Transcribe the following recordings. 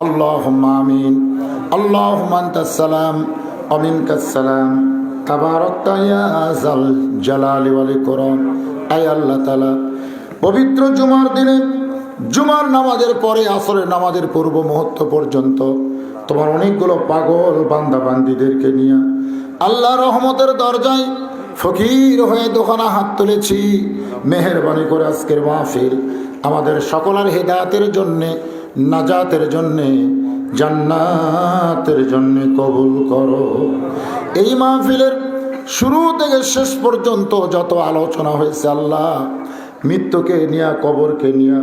اللهم آمين اللهم أنت السلام ومنك السلام تباركت يا ذا الجلال والإكرام আয় আল্লাহ তালা পবিত্র জুমার দিনে জুমার নামাজের পরে আসরের নামাজের পূর্ব মুহূর্ত পর্যন্ত তোমার অনেকগুলো পাগল বান্দা বান্দিদেরকে নিয়ে আল্লাহ রহমতের দরজায় ফকির হয়ে দোকানা হাত তুলেছি মেহরবানি করে আজকের মাহফিল আমাদের সকলের হেদায়াতের জন্যে নাজাতের জন্যে, জান্নাতের জন্যে কবুল করো। এই মাহফিলের শুরু থেকে শেষ পর্যন্ত যত আলোচনা হয়েছে, আল্লাহ মৃত্যুকে নিয়া, কবরকে নিয়া,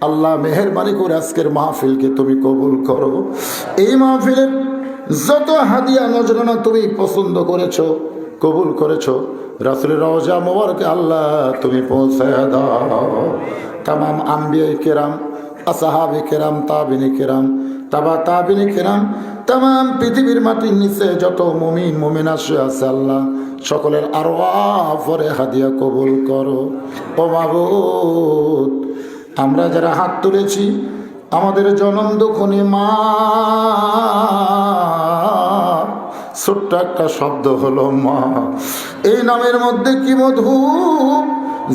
আল্লাহ মেহরবানি করে আজকের মাহফিলকে তুমি কবুল করো। এই মাহফিলের যত হাদিয়া নজরানা তুমি পছন্দ করেছ, কবুল করেছ রাসুলের রওজা মোবারকে আল্লাহ তুমি পৌঁছায় দাও। তাম আম্বিয়া কেরাম আসাহাবে কেরাম, তাবিনে কেরাম, তাবা তাবিনে কেরাম তাম পৃথিবীর মাটির নিচে যত মমিন মমিন আসে আছে আল্লাহ। সকলের আরও পরে হাদিয়া কবুল করো। ও আমরা যারা হাত তুলেছি, আমাদের জনম দুখনি মা। ছোট্ট একটা শব্দ হলো মা। এই নামের মধ্যে কি মধু?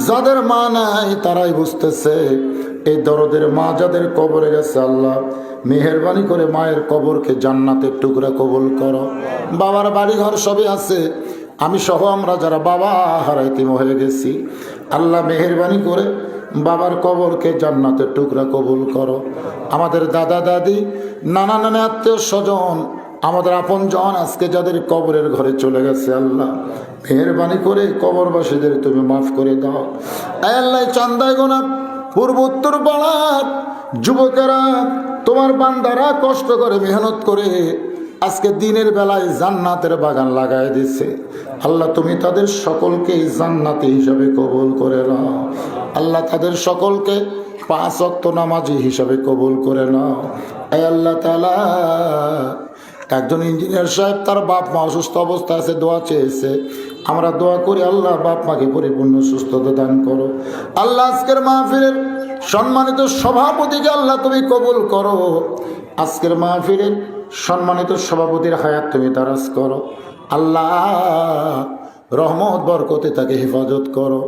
যাদের মা নাই, তারাই বুঝতেছে। দরদের মা যাদের কবরে গেছে আল্লাহ, মেহরবানি করে মায়ের কবরকে জান্নাতের টুকরা কবুল করো। বাবার বাড়ি ঘর সবই আছে। আমি সহ আমরা যারা বাবা হারাইতিম হয়ে গেছি। আল্লাহ মেহরবানি করে বাবার কবরকে জান্নাতের টুকরা কবুল করো। আমাদের দাদা, দাদি, নানা নানা আত্মীয় স্বজন, আমাদের আপন জন আজকে যাদের কবরের ঘরে চলে গেছে আল্লাহ, মেহরবানি করে কবরবাসীদের তুমি মাফ করে দাও। আল্লাহ চান্দায় গোনা পূর্ব উত্তর পাড়ার যুবকেরা, তোমার বান্দারা কষ্ট করে, মেহনত করে আজকে দিনের বেলায় জান্নাতের বাগান লাগাই দিছে। আল্লাহ, তুমি তাদের সকলকে জান্নাতি হিসাবে কবুল করে নাও। আল্লাহ, তাদের সকলকে পাঁচ অক্ত নামাজি হিসাবে কবুল করে নাও। আয় আল্লাহ তালা একজন ইঞ্জিনিয়ার সাহেব, তার বাপ মা অসুস্থ অবস্থা আছে, দোয়া চেয়েছে। আমরা দোয়া করি, আল্লাহ বাপ মাকে পরিপূর্ণ সুস্থতা দান করো। আল্লাহ আজকের মাহফিলের সম্মানিত সভাপতিকে আল্লাহ তুমি কবুল করো। আজকের মাহফিলের সম্মানিত সভাপতির হায়াত তুমি তারাজ করো। আল্লাহ রহমত, বরকতে তাকে হেফাজত করো।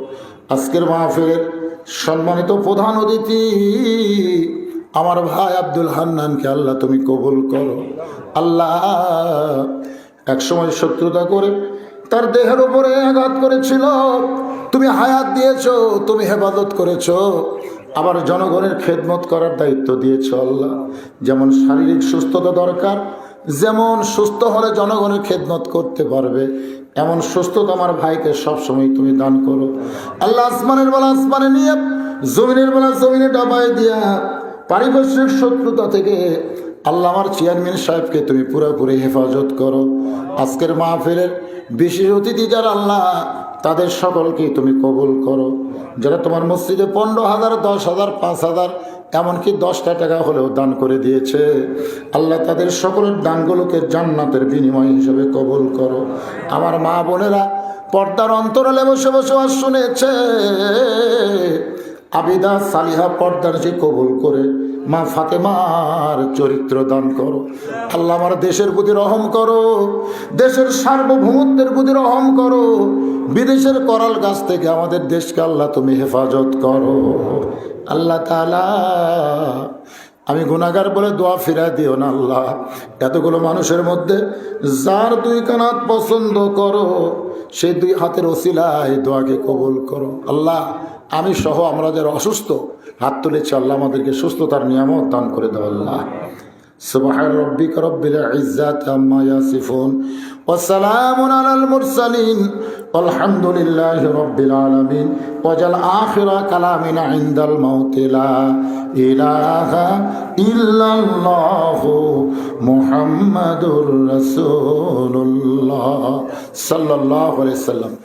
আজকের মাহফিলের সম্মানিত প্রধান অতিথি আমার ভাই আব্দুল হান্নানকে আল্লাহ তুমি কবুল করো। আল্লাহ একসময় শত্রুতা করে তার দেহের উপরে আঘাত করেছিল। তুমি হায়াত দিয়েছ, তুমি হেফাজত করেছ। আবার জনগণের খেদমত করার দায়িত্ব দিয়েছ আল্লাহ। যেমন শারীরিক সুস্থতা দরকার, যেমন সুস্থ হলে জনগণের খেদমত করতে পারবে। এমন সুস্থতা আমার ভাইকে সবসময় তুমি দান করো। আল্লাহ আসমানের বেলা আসমানে নিয়ে, জমিনের বেলা জমিনে ডাবায় দিয়া, পারিপার্শ্বিক শত্রুতা থেকে আল্লাহ আমার চেয়ারম্যান সাহেবকে তুমি পুরোপুরি হেফাজত করো। আজকের মাহফিলের বিশেষ অতিথি যারা আল্লাহ, তাদের সকলকে তুমি কবুল করো। যারা তোমার মসজিদে পনেরো হাজার, দশ হাজার, পাঁচ হাজার, এমনকি দশটা টাকা হলেও দান করে দিয়েছে, আল্লাহ তাদের সকলের দানগুলোকে জান্নাতের বিনিময় হিসেবে কবুল করো। আমার মা বোনেরা, পর্দার অন্তরালে বসে বসে শুনেছে। আবিদা সালিহা পর্দার যে কবুল করে মা ফাতেমার চরিত্র দান করো। আল্লাহ আমার দেশের প্রতি রহম করো। দেশের সার্বভৌমত্বের প্রতি রহম করো। বিদেশের করাল গাছ থেকে আমাদের দেশকে আল্লাহ তুমি হেফাজত করো। আল্লাহ তালা আমি গুণাগার বলে দোয়া ফিরা দিও না আল্লাহ। এতগুলো মানুষের মধ্যে যার দুই কানাত পছন্দ করো, সেই দুই হাতের ওসিলায় দোয়াকে কবুল করো। আল্লাহ, আমি সহ আমরা যারা অসুস্থ, হাত তুলেছি, আল্লাহ আমাদেরকে সুস্থতার নিয়ামত দান করে দেওয়া আল্লাহ। سبحان ربك رب العزة عما يصفون وسلام على المرسلين والحمد لله رب العالمين وجل آخر كلامنا عند الموت لا إله إلا الله محمد رسول الله صلى الله عليه وسلم